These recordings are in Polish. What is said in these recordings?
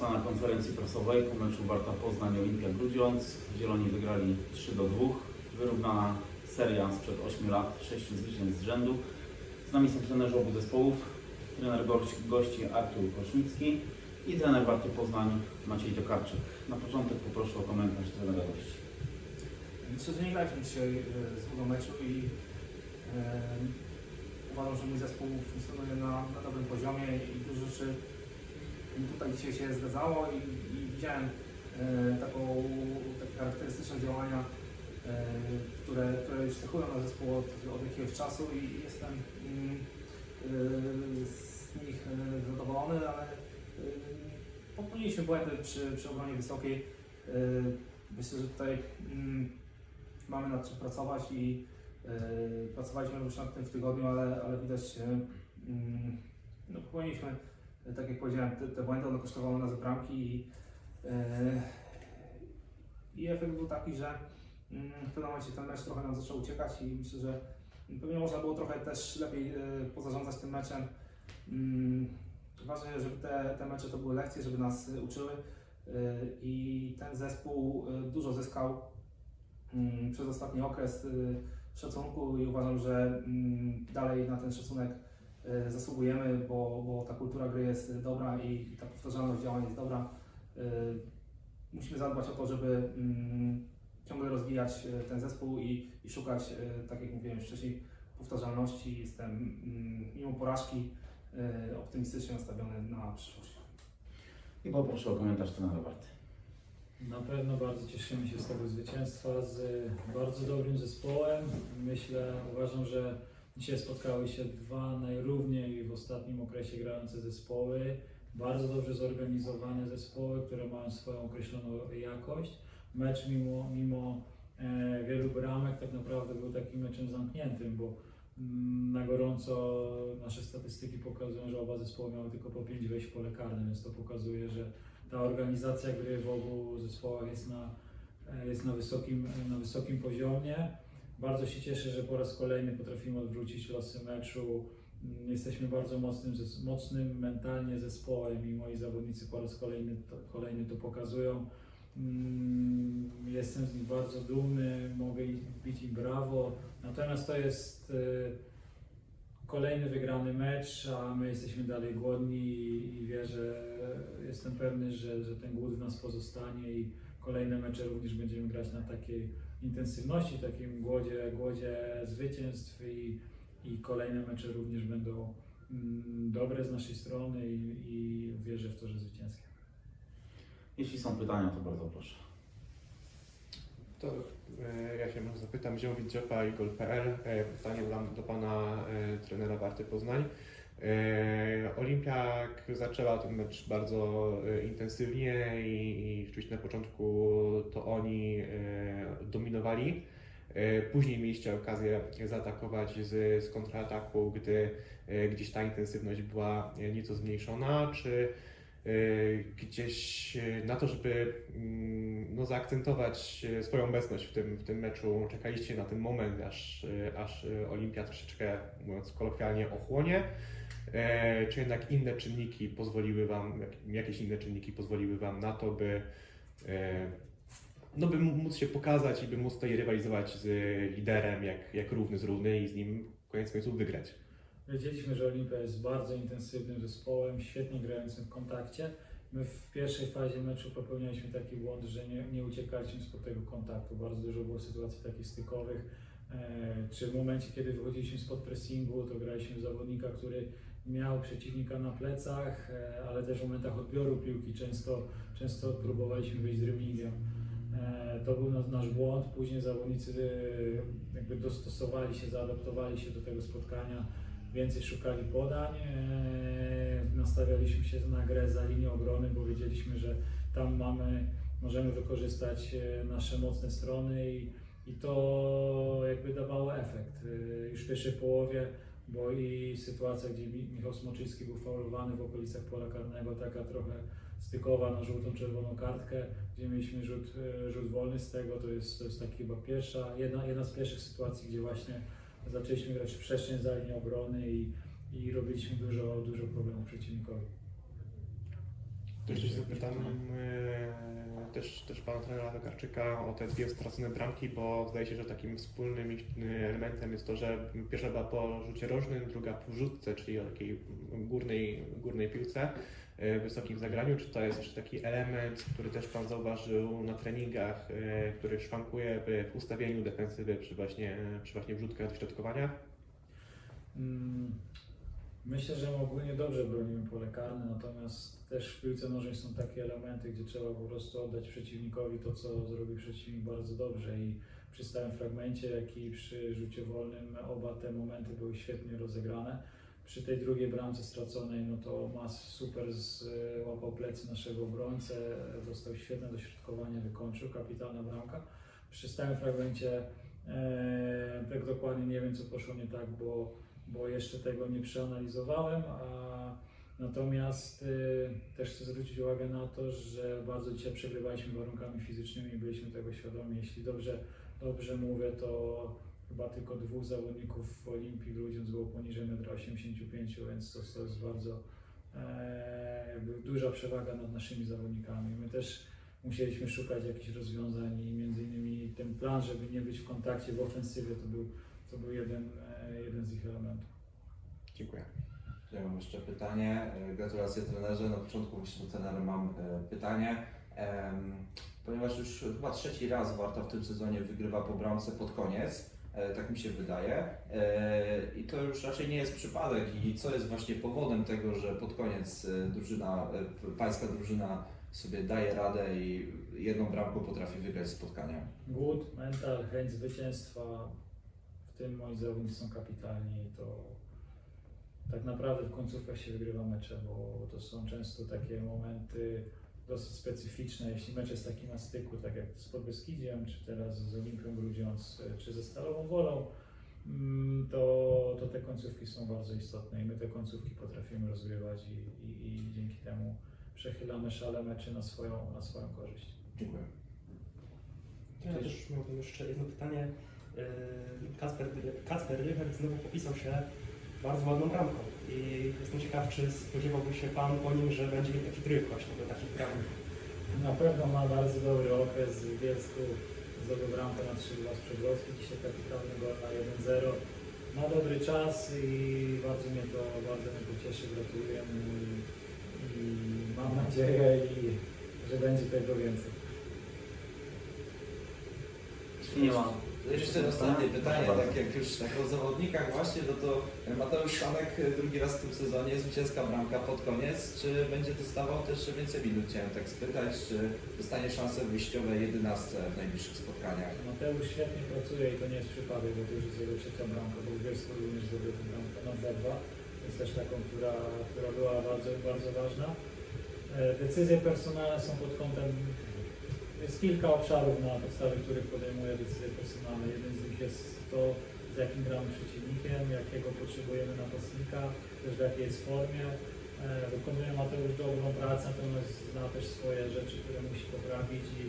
Na konferencji prasowej po meczu Warta Poznań Olimpia Grudziądz. Zieloni wygrali 3 do 2. Wyrównana seria sprzed 8 lat, 6 zwycięstw z rzędu. Z nami są trenerzy obu zespołów. Trener gości, Artur Kosznicki i trener Warty Poznań Maciej Tokarczyk. Na początek poproszę o komentarz trenera gości. Myślę, że nie graliśmy dzisiaj złego meczu i e, uważam, że mój zespół funkcjonuje na, na dobrym poziomie i dużo rzeczy mi tutaj dzisiaj się zgadzało i, i widziałem e, taką, takie charakterystyczne działania, e, które, które już cechują na zespół od, od jakiegoś czasu i jestem mm, e, z nich zadowolony, ale popełniliśmy błędy przy, przy obronie wysokiej. Myślę, że tutaj mm, mamy nad czym pracować i pracowaliśmy już nad tym w tygodniu, ale, ale widać, mm, no popełniliśmy, tak jak powiedziałem, te, te błędy, one kosztowały nas bramki i, e, i efekt był taki, że mm, w pewnym momencie ten mecz trochę nam zaczął uciekać i myślę, że pewnie można było trochę też lepiej e, pozarządzać tym meczem. Mm, Ważne, żeby te, te mecze to były lekcje, żeby nas e, uczyły i ten zespół dużo zyskał mm, przez ostatni okres szacunku i uważam, że dalej na ten szacunek zasługujemy, bo, bo ta kultura gry jest dobra i, ta powtarzalność działań jest dobra. Y, Musimy zadbać o to, żeby mm, ciągle rozwijać y, ten zespół i, i szukać, tak jak mówiłem wcześniej, powtarzalności. Jestem mm, mimo porażki optymistycznie nastawiony na przyszłość. I poproszę o komentarz trenera Warty. Na pewno bardzo cieszymy się z tego zwycięstwa, z bardzo dobrym zespołem. Myślę, uważam, że dzisiaj spotkały się dwa najrówniej w ostatnim okresie grające zespoły. Bardzo dobrze zorganizowane zespoły, które mają swoją określoną jakość. Mecz mimo, mimo e, wielu bramek tak naprawdę był takim meczem zamkniętym, bo mm, na gorąco nasze statystyki pokazują, że oba zespoły miały tylko po 5 wejść w pole karne, więc to pokazuje, że ta organizacja gry w obu zespołach jest na, e, jest na, wysokim, na wysokim poziomie. Bardzo się cieszę, że po raz kolejny potrafimy odwrócić losy meczu. Mm, Jesteśmy bardzo mocnym, mocnym mentalnie zespołem i moi zawodnicy po raz kolejny to, kolejny to pokazują. Mm, Jestem z nich bardzo dumny, mogę bić im brawo. Natomiast to jest e, kolejny wygrany mecz, a my jesteśmy dalej głodni i wierzę, jestem pewny, że, że ten głód w nas pozostanie i kolejne mecze również będziemy grać na takiej intensywności, takim głodzie, głodzie zwycięstw i, i kolejne mecze również będą mm, dobre z naszej strony i, i wierzę w to, że zwycięskie. Jeśli są pytania, to bardzo proszę. To e, ja się może zapytam, Ziomowicz Dziopa i Gol.pl. E, Pytanie dla, do Pana e, trenera Warty Poznań. E, Olimpia jak zaczęła ten mecz bardzo e, intensywnie i, i na początku to oni e, dominowali. Później mieliście okazję zaatakować z, z kontrataku, gdy gdzieś ta intensywność była nieco zmniejszona. Czy gdzieś e, na to, żeby mm, no, zaakcentować e, swoją obecność w tym, w tym meczu, czekaliście na ten moment, aż, aż Olimpia troszeczkę, mówiąc kolokwialnie, ochłonie? E, Czy jednak inne czynniki pozwoliły Wam, jak- jakieś inne czynniki pozwoliły Wam na to, by, e, no, by móc się pokazać i by móc tutaj rywalizować z liderem jak, jak równy z równy i z nim koniec końców wygrać? Wiedzieliśmy, że Olimpia jest bardzo intensywnym zespołem, świetnie grającym w kontakcie. My w pierwszej fazie meczu popełnialiśmy taki błąd, że nie, nie uciekaliśmy spod tego kontaktu. Bardzo dużo było sytuacji takich stykowych. E, czy w momencie, kiedy wychodziliśmy spod pressingu, to graliśmy zawodnika, który miał przeciwnika na plecach, e, ale też w momentach odbioru piłki często, często próbowaliśmy wyjść z rymingiem. E, To był nas- nasz błąd. Później zawodnicy e, jakby dostosowali się, zaadaptowali się do tego spotkania więcej szukali podań, e, nastawialiśmy się na grę za linią obrony, bo wiedzieliśmy, że tam mamy, możemy wykorzystać e, nasze mocne strony i, i to jakby dawało efekt. E, Już w pierwszej połowie, bo i sytuacja, gdzie Mi- Michał Smoczyński był faulowany w okolicach pola karnego, taka trochę stykowa na żółtą, czerwoną kartkę, gdzie mieliśmy rzut, rzut wolny z tego, to jest, to jest taki chyba pierwsza, jedna, jedna z pierwszych sytuacji, gdzie właśnie zaczęliśmy grać w przestrzeń za linią obrony i, i robiliśmy dużo, dużo problemów przeciwnikowi. To jeszcze się zapytam e, też, też pana trenera Tokarczyka o te dwie stracone bramki, bo zdaje się, że takim wspólnym elementem jest to, że pierwsza była po rzucie rożnym, druga po rzutce, czyli o takiej górnej, górnej piłce, wysokim zagraniu. Czy to jest taki element, który też pan zauważył na treningach, e, który szwankuje w, ustawieniu defensywy przy właśnie, przy właśnie wrzutkach? Mm, Myślę, że ogólnie dobrze bronimy pole karne, natomiast też w piłce nożnej są takie elementy, gdzie trzeba po prostu oddać przeciwnikowi to, co zrobi przeciwnik bardzo dobrze i przy stałym fragmencie, jak i przy rzucie wolnym oba te momenty były świetnie rozegrane. Przy tej drugiej bramce straconej, no to Mas super złapał plecy naszego obrońcę, dostał świetne dośrodkowanie, wykończył, kapitalna bramka. Przy stałym fragmencie e, tak dokładnie nie wiem, co poszło nie tak, bo bo jeszcze tego nie przeanalizowałem, a natomiast y, też chcę zwrócić uwagę na to, że bardzo dzisiaj przegrywaliśmy warunkami fizycznymi i byliśmy tego świadomi. Jeśli dobrze, dobrze mówię, to chyba tylko dwóch zawodników w Olimpii Grudziądz było poniżej 1,85 m, więc to, to jest bardzo e, jakby duża przewaga nad naszymi zawodnikami. My też musieliśmy szukać jakichś rozwiązań i między innymi ten plan, żeby nie być w kontakcie w ofensywie, to był, to był jeden, e, jeden z ich elementów. Dziękuję. Ja mam jeszcze pytanie. E, Gratulacje trenerze. Na początku właśnie do trenera mam e, pytanie. Ponieważ już chyba trzeci raz Warta w tym sezonie wygrywa po bramce pod koniec, tak mi się wydaje. E, I to już raczej nie jest przypadek. I co jest właśnie powodem tego, że pod koniec e, drużyna, e, pańska drużyna sobie daje radę i jedną bramką potrafi wygrać spotkania? Głód, mental, chęć zwycięstwa, w tym moi zawodnicy są kapitalni i to tak naprawdę w końcówkach się wygrywa mecze, bo to są często takie momenty dosyć specyficzne. Jeśli mecz jest taki na styku, tak jak z Podbeskidziem, czy teraz z Olimpią Grudziądz, czy ze Stalową Wolą, mm, to, to te końcówki są bardzo istotne i my te końcówki potrafimy rozgrywać i, i, i dzięki temu przechylamy szale meczy na swoją, na swoją korzyść. Dziękuję. Ja też miałbym jeszcze jedno pytanie. Yy, Kacper, Kacper Rychert znowu popisał się bardzo ładną bramką i jestem ciekaw, czy spodziewałby się Pan po nim, że będzie mieć taki tryb właśnie do takich bramek. Na pewno ma bardzo dobry okres w Bielsku. Zdobył bramkę na 3-2 z dzisiaj kapitalny gol na 1-0. Ma dobry czas i bardzo mnie to, bardzo mnie to cieszy, gratuluję mu i, i mam nadzieję, i, że będzie tego więcej. Nie ma Jeszcze ostatnie pytanie, tak jak już tak o zawodnikach właśnie, no to Mateusz Szamek drugi raz w tym sezonie, zwycięska bramka pod koniec, czy będzie dostawał też więcej minut, chciałem tak spytać, czy dostanie szansę w wyjściowej jedenastce w najbliższych spotkaniach? Mateusz świetnie pracuje i to nie jest przypadek, bo to już jest jego trzecia bramka, bo w Bielsku również zdobył tę bramkę na 2-2. Jest też taką, która, która była bardzo, bardzo ważna. E, Decyzje personalne są pod kątem, jest kilka obszarów, na podstawie których podejmuje decyzje personalne. Jeden z nich jest to, z jakim gramy przeciwnikiem, jakiego potrzebujemy napastnika, też w jakiej jest formie. E, Wykonuje Mateusz dobrą pracę, natomiast zna też swoje rzeczy, które musi poprawić i,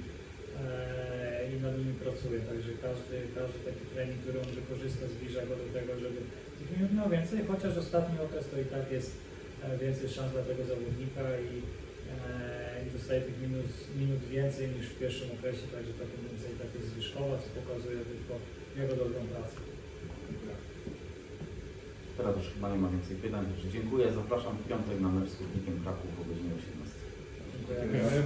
e, i nad nimi pracuje. Także każdy, każdy taki trening, który on wykorzysta, zbliża go do tego, żeby tych minut miał więcej, chociaż ostatni okres to i tak jest e, więcej szans dla tego zawodnika i, e, i dostaje tych minut, minut więcej niż w pierwszym okresie, także ta tendencja i tak jest zwyżkowa, co pokazuje tylko jego dobrą pracę. Teraz już chyba nie ma więcej pytań, także dziękuję. Zapraszam w piątek na mecz z Górnikiem Kraków o godzinie 18. Dziękuję.